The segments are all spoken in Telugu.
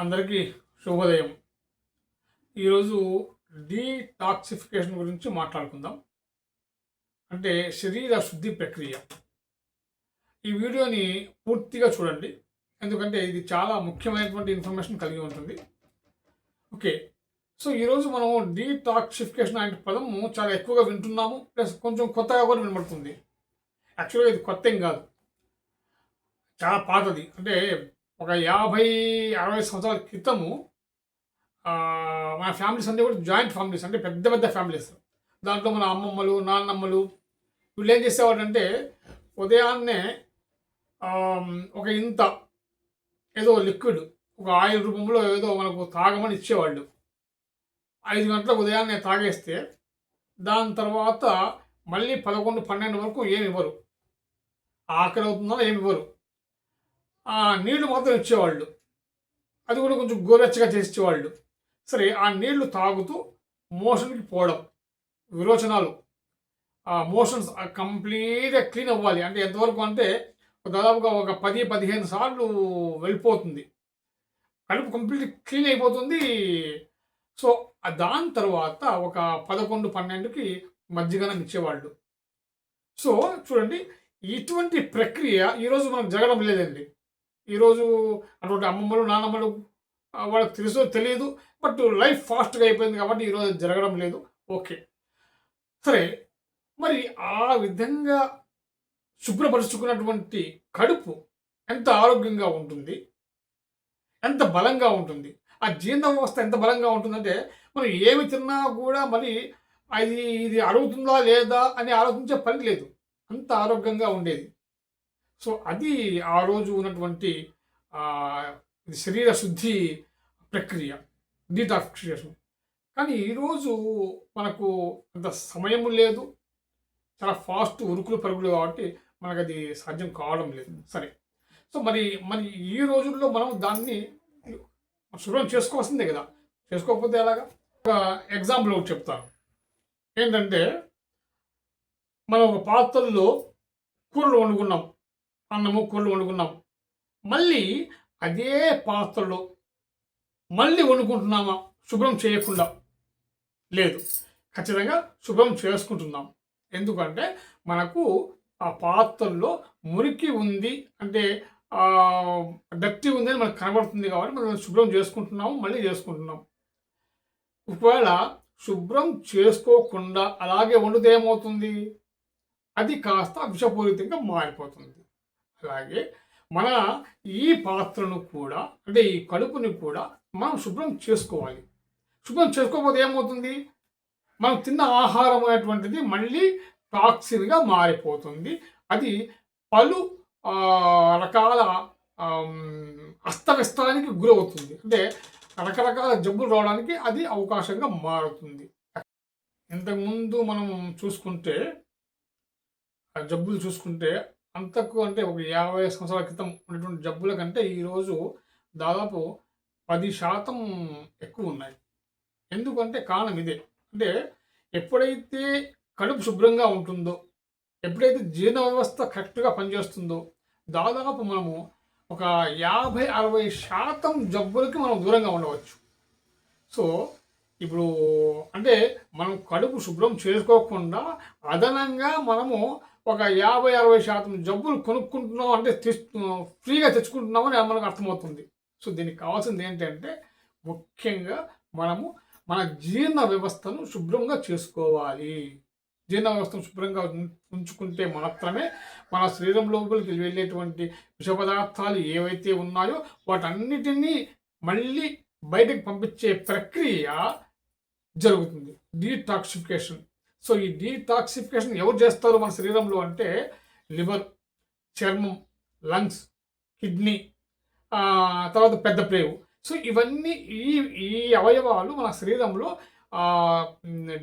అందరికీ శుభోదయం. ఈరోజు డీటాక్సిఫికేషన్ గురించి మాట్లాడుకుందాం. అంటే శరీర శుద్ధి ప్రక్రియ. ఈ వీడియోని పూర్తిగా చూడండి. ఎందుకంటే ఇది చాలా ముఖ్యమైనటువంటి ఇన్ఫర్మేషన్ కలిగి ఉంటుంది. ఓకే. సో ఈరోజు మనం డీటాక్సిఫికేషన్ అనే పదము చాలా ఎక్కువగా వింటున్నాము. ప్లస్ కొంచెం కొత్తగా కూడా వినబడుతుంది. యాక్చువల్గా ఇది కొత్త ఏం కాదు. చాలా పాతది. అంటే ఒక యాభై అరవై సంవత్సరాల క్రితము మన ఫ్యామిలీస్ అంటే కూడా జాయింట్ ఫ్యామిలీస్ అంటే పెద్ద పెద్ద ఫ్యామిలీస్. దాంట్లో మన అమ్మమ్మలు నాన్నమ్మలు వీళ్ళు ఏం చేసేవాడు అంటే ఉదయాన్నే ఒక ఇంత ఏదో లిక్విడ్ ఒక ఆయిల్ రూపంలో ఏదో మనకు తాగమని ఇచ్చేవాళ్ళు. ఐదు గంటల ఉదయాన్నే తాగేస్తే దాని తర్వాత మళ్ళీ పదకొండు పన్నెండు వరకు ఏమి ఇవ్వరు. ఆకలి అవుతుందో ఏమి ఇవ్వరు. నీళ్ళు మాత్రం ఇచ్చేవాళ్ళు. అది కూడా కొంచెం గోరెచ్చగా చేసేవాళ్ళు. సరే ఆ నీళ్ళు తాగుతూ మోషన్కి పోవడం విరోచనాలు. ఆ మోషన్స్ కంప్లీట్గా క్లీన్ అవ్వాలి. అంటే ఎంతవరకు అంటే దాదాపుగా ఒక పది పదిహేను సార్లు వెళ్ళిపోతుంది. కడుపు కంప్లీట్ క్లీన్ అయిపోతుంది. సో దాని తర్వాత ఒక పదకొండు పన్నెండుకి మజ్జిగనం ఇచ్చేవాళ్ళు. సో చూడండి ఇటువంటి ప్రక్రియ ఈరోజు మనకు జరగడం లేదండి. ఈరోజు అటువంటి అమ్మమ్మలు నాన్నమ్మలు వాళ్ళకి తెలుసో తెలియదు బట్ లైఫ్ ఫాస్ట్గా అయిపోయింది కాబట్టి ఈరోజు జరగడం లేదు. ఓకే. సరే మరి ఆ విధంగా శుభ్రపరుచుకున్నటువంటి కడుపు ఎంత ఆరోగ్యంగా ఉంటుంది? ఎంత బలంగా ఉంటుంది? ఆ జీర్ణ వ్యవస్థ ఎంత బలంగా ఉంటుందంటే మనం ఏమి తిన్నా కూడా మరి అది ఇది అరుగుతుందా లేదా అని ఆలోచించే పని లేదు. అంత ఆరోగ్యంగా ఉండేది. సో అది ఆ రోజు ఉన్నటువంటి శరీర శుద్ధి ప్రక్రియ డీటాక్సిఫికేషన్ కానీ ఈరోజు మనకు అంత సమయం లేదు. చాలా ఫాస్ట్ ఉరుకులు పరుగులు కాబట్టి మనకు అది సాధ్యం కావడం లేదు. సరే. సో మరి మరి ఈ రోజుల్లో మనం దాన్ని శుభ్రం చేసుకోవాల్సిందే కదా. చేసుకోకపోతే ఎలాగా? ఒక ఎగ్జాంపుల్ ఒకటి చెప్తాను. ఏంటంటే మనం ఒక పాత్రల్లో కూరలు వండుకున్నాం. అన్నము కూరలు వండుకున్నాం. మళ్ళీ అదే పాత్రలో మళ్ళీ వండుకుంటున్నామా? శుభ్రం చేయకుండా. లేదు. ఖచ్చితంగా శుభ్రం చేసుకుంటున్నాం. ఎందుకంటే మనకు ఆ పాత్రలో మురికి ఉంది అంటే డర్టీ ఉంది అని మనకు కనబడుతుంది కాబట్టి మనం శుభ్రం చేసుకుంటున్నాము మళ్ళీ చేసుకుంటున్నాం. ఒకవేళ శుభ్రం చేసుకోకుండా అలాగే వండితే ఏమవుతుంది? అది కాస్త విషపూరితంగా మారిపోతుంది. అలాగే మన ఈ పాత్రను కూడా అంటే ఈ కడుపుని కూడా మనం శుభ్రం చేసుకోవాలి. శుభ్రం చేసుకోకపోతే ఏమవుతుంది? మనం తిన్న ఆహారం అనేటువంటిది మళ్ళీ టాక్సిన్గా మారిపోతుంది. అది పలు రకాల అస్తవ్యస్తానికి గురవుతుంది. అంటే రకరకాల జబ్బులు రావడానికి అది అవకాశంగా మారుతుంది. ఇంతకుముందు మనం చూసుకుంటే జబ్బులు చూసుకుంటే అంతకు అంటే ఒక యాభై సంవత్సరాల క్రితం ఉన్నటువంటి జబ్బుల కంటే ఈరోజు దాదాపు పది శాతం ఎక్కువ ఉన్నాయి. ఎందుకంటే కారణం ఇదే. అంటే ఎప్పుడైతే కడుపు శుభ్రంగా ఉంటుందో ఎప్పుడైతే జీర్ణ వ్యవస్థ కరెక్ట్గా పనిచేస్తుందో దాదాపు మనము ఒక యాభై అరవై శాతం జబ్బులకి మనం దూరంగా ఉండవచ్చు. సో ఇప్పుడు అంటే మనం కడుపు శుభ్రం చేసుకోకుండా అదనంగా మనము ఒక యాభై అరవై శాతం జబ్బులు కొనుక్కుంటున్నాం అంటే తెచ్చు ఫ్రీగా తెచ్చుకుంటున్నామని మనకు అర్థమవుతుంది. సో దీనికి కావాల్సింది ఏంటంటే ముఖ్యంగా మనము మన జీర్ణ వ్యవస్థను శుభ్రంగా చేసుకోవాలి. జీర్ణ వ్యవస్థను శుభ్రంగా ఉం- ఉంచుకుంటే మాత్రమే మన శరీరం లోపలికి వెళ్ళేటువంటి విష పదార్థాలు ఏవైతే ఉన్నాయో వాటన్నిటినీ మళ్ళీ బయటకు పంపించే ప్రక్రియ జరుగుతుంది. డీటాక్సిఫికేషన్. సో ఈ డీటాక్సిఫికేషన్ ఎవరు చేస్తారు మన శరీరంలో అంటే లివర్ చర్మం లంగ్స్ కిడ్నీ తర్వాత పెద్ద ప్రేవు సో ఇవన్నీ ఈ ఈ అవయవాలు మన శరీరంలో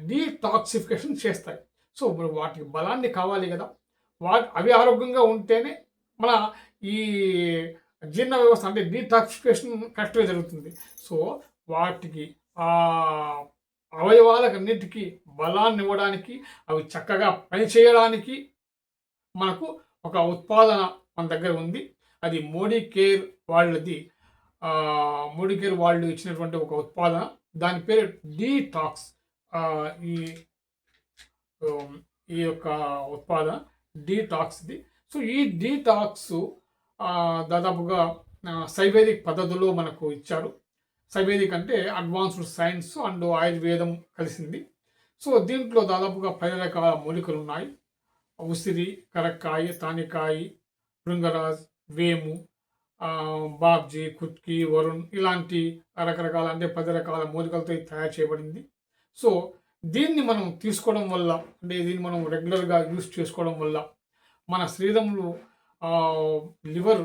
డీటాక్సిఫికేషన్ చేస్తాయి. సో వాటికి బలాన్ని కావాలి కదా. వా అవి ఆరోగ్యంగా ఉంటేనే మన ఈ జీర్ణ వ్యవస్థ అంటే డీటాక్సిఫికేషన్ కరెక్ట్గా జరుగుతుంది. సో వాటికి అవయవాలకన్నిటికీ బలాన్ని ఇవ్వడానికి అవి చక్కగా పనిచేయడానికి మనకు ఒక ఉత్పాదన మన దగ్గర ఉంది. అది మోడీ కేర్ వాళ్ళది. మోడీ కేర్ వాళ్ళు ఇచ్చినటువంటి ఒక ఉత్పాదన. దాని పేరు డీటాక్స్. ఈ ఈ యొక్క ఉత్పాదన డీటాక్స్ది. సో ఈ డీటాక్స్ దాదాపుగా సైవేదిక్ పద్ధతిలో మనకు ఇచ్చారు. సవేదిక అంటే అడ్వాన్స్డ్ సైన్స్ అండ్ ఆయుర్వేదం కలిసింది. సో దీంట్లో దాదాపుగా పది రకాల మూలికలు ఉన్నాయి ఉసిరి కరక్కాయి తానికాయి భృంగరాజ్ వేము బాబ్జీ కుట్కి వరుణ్ ఇలాంటి రకరకాల అంటే పది రకాల మూలికలతో తయారు చేయబడింది. సో దీన్ని మనం తీసుకోవడం వల్ల అంటే దీన్ని మనం రెగ్యులర్గా యూస్ చేసుకోవడం వల్ల మన శరీరంలో లివర్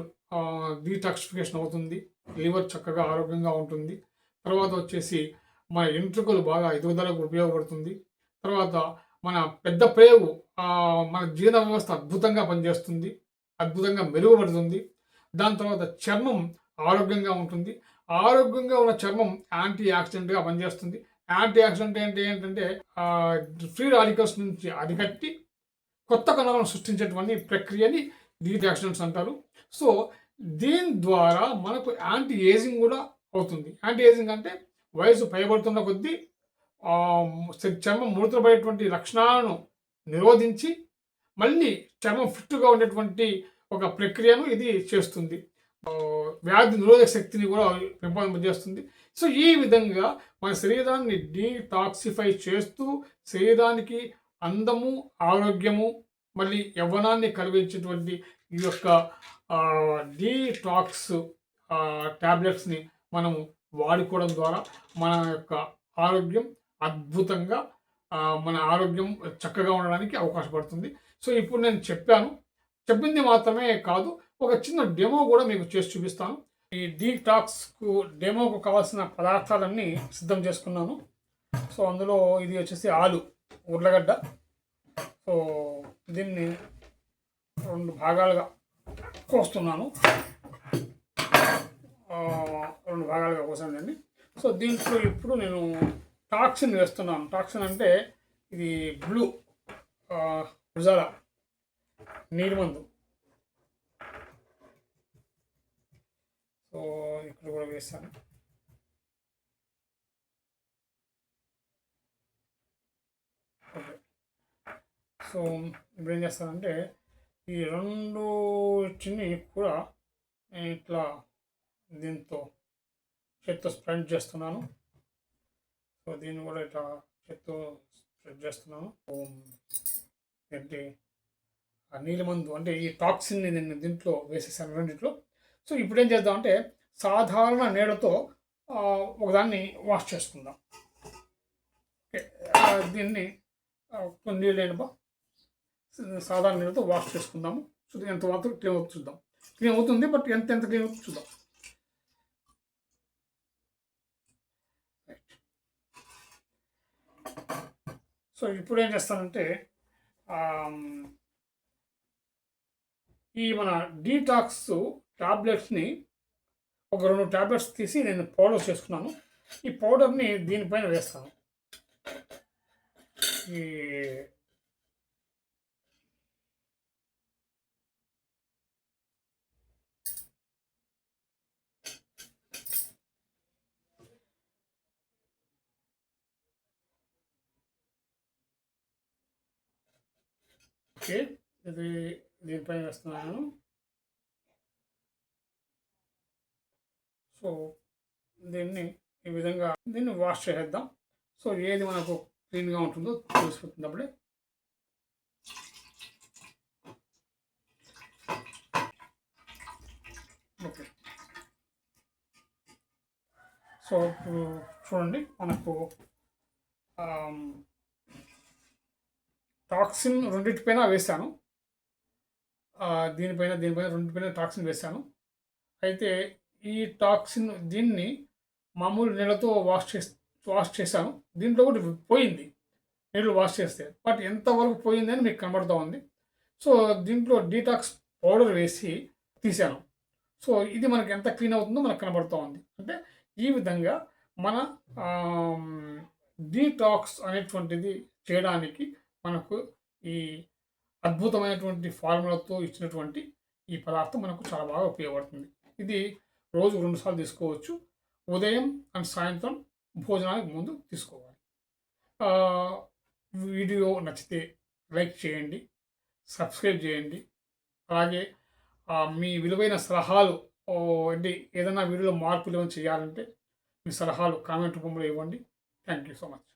డీటాక్సిఫికేషన్ అవుతుంది లివర్ చక్కగా ఆరోగ్యంగా ఉంటుంది. తర్వాత వచ్చేసి మన ఎంట్రుకలు బాగా ఎదుగుదలకు ఉపయోగపడుతుంది. తర్వాత మన పెద్ద ప్రేగు మన జీర్ణ వ్యవస్థ అద్భుతంగా పనిచేస్తుంది అద్భుతంగా మెరుగుపడుతుంది. దాని తర్వాత చర్మం ఆరోగ్యంగా ఉంటుంది. ఆరోగ్యంగా ఉన్న చర్మం యాంటీ యాక్సిడెంట్గా పనిచేస్తుంది. యాంటీ యాక్సిడెంట్ అంటే ఏంటంటే ఫ్రీ రాడికల్స్ నుంచి అరికట్టి కొత్త కణాలను సృష్టించేటువంటి ప్రక్రియని డీట్ యాక్సిడెంట్స్ అంటారు. సో దీని ద్వారా మనకు యాంటీ ఏజింగ్ కూడా అవుతుంది. యాంటీ ఏజింగ్ అంటే వయసు పైబడుతున్న కొద్దీ చర్మం ముడతపడేటువంటి లక్షణాలను నిరోధించి మళ్ళీ చర్మం ఫిట్గా ఉండేటువంటి ఒక ప్రక్రియను ఇది చేస్తుంది. వ్యాధి నిరోధక శక్తిని కూడా పెంపొందింపజేస్తుంది. సో ఈ విధంగా మన శరీరాన్ని డీటాక్సిఫై చేస్తూ శరీరానికి అందము ఆరోగ్యము మళ్ళీ యవ్వనాన్ని కలిగించేటువంటి ఈ యొక్క డీటాక్స్ ట్యాబ్లెట్స్ని మనము వాడుకోవడం ద్వారా మన యొక్క ఆరోగ్యం అద్భుతంగా మన ఆరోగ్యం చక్కగా ఉండడానికి అవకాశపడుతుంది సో ఇప్పుడు నేను చెప్పాను. చెప్పింది మాత్రమే కాదు ఒక చిన్న డెమో కూడా మీకు చేసి చూపిస్తాను. ఈ డీటాక్స్కు డెమోకు కావాల్సిన పదార్థాలన్నీ సిద్ధం చేసుకున్నాను. సో అందులో ఇది వచ్చేసి ఆలు ఉర్లగడ్డ. సో దీన్ని రెండు భాగాలుగా కోస్తున్నాను. రెండు భాగాలుగా కోసానండి సో దీంట్లో ఇప్పుడు నేను టాక్సిన్ వేస్తున్నాను. టాక్సిన్ అంటే ఇది బ్లూ ఉజాల నీలి మందు సో ఇక్కడ కూడా వేస్తాను ఓకే. సో ఇప్పుడు ఏం చేస్తానంటే ఈ రెండు చిన్ని కూడా నేను ఇట్లా దీంతో చేత్తో స్ప్రెడ్ చేస్తున్నాను. సో దీన్ని కూడా ఇట్లా చేత్తో స్ప్రెడ్ చేస్తున్నాను. ఏంటి? ఆ నీలిమందు అంటే ఈ టాక్సిన్ని నేను దీంట్లో వేసేసాను రెండిట్లో. సో ఇప్పుడు ఏం చేద్దాం అంటే సాధారణ నీడతో ఒకదాన్ని వాష్ చేసుకుందాం. ఓకే. దీన్ని కొన్ని నీళ్ళు సాధారణ నీళ్ళతో వాష్ చేసుకుందాము. చూద్దాం ఎంత మాత్రం క్లీన్ అవుతుంది చూద్దాం. క్లీన్ అవుతుంది బట్ ఎంత ఎంత క్లీన్ అవుతుంది చూద్దాం. సో ఇప్పుడు ఏం చేస్తానంటే ఈ మన డీటాక్స్ టాబ్లెట్స్ని ఒక రెండు టాబ్లెట్స్ తీసి నేను పౌడర్ చేసుకున్నాను. ఈ పౌడర్ని దీనిపైన వేస్తాను. ఈ ఓకే. ఇది దీనిపై వేస్తున్నాను. సో దీన్ని ఈ విధంగా దీన్ని వాష్ చేసేద్దాం. సో ఏది మనకు క్లీన్గా ఉంటుందో తెలిసిపోతుంది అప్పుడే ఓకే. సో ఇప్పుడు చూడండి మనకు టాక్సిన్ రెండింటిపైన వేశాను. దీనిపైన దీనిపైన రెండింటిపైన టాక్సిన్ వేశాను. అయితే ఈ టాక్సిన్ దీన్ని మామూలు నీళ్ళతో వాష్ చేసి వాష్ చేశాను. దీంట్లో కూడా పోయింది. నీళ్ళు వాష్ చేస్తే. బట్ ఎంతవరకు పోయింది అని మీకు కనబడుతూ ఉంది. సో దీంట్లో డీటాక్స్ పౌడర్ వేసి తీశాను. సో ఇది మనకి ఎంత క్లీన్ అవుతుందో మనకు కనబడుతూ ఉంది. అంటే ఈ విధంగా మన డీటాక్స్ అనేటువంటిది చేయడానికి మనకు ఈ అద్భుతమైనటువంటి ఫార్ములాతో ఇచ్చినటువంటి ఈ పదార్థం మనకు చాలా బాగా ఉపయోగపడుతుంది. ఇది రోజు రెండుసార్లు తీసుకోవచ్చు. ఉదయం అండ్ సాయంత్రం భోజనానికి ముందు తీసుకోవాలి. వీడియో నచ్చితే లైక్ చేయండి సబ్స్క్రైబ్ చేయండి. అలాగే మీ విలువైన సలహాలు అంటే ఏదైనా వీడియోలో మార్పులు ఏమైనా చేయాలంటే మీ సలహాలు కామెంట్ రూపంలో ఇవ్వండి. Thank you so much.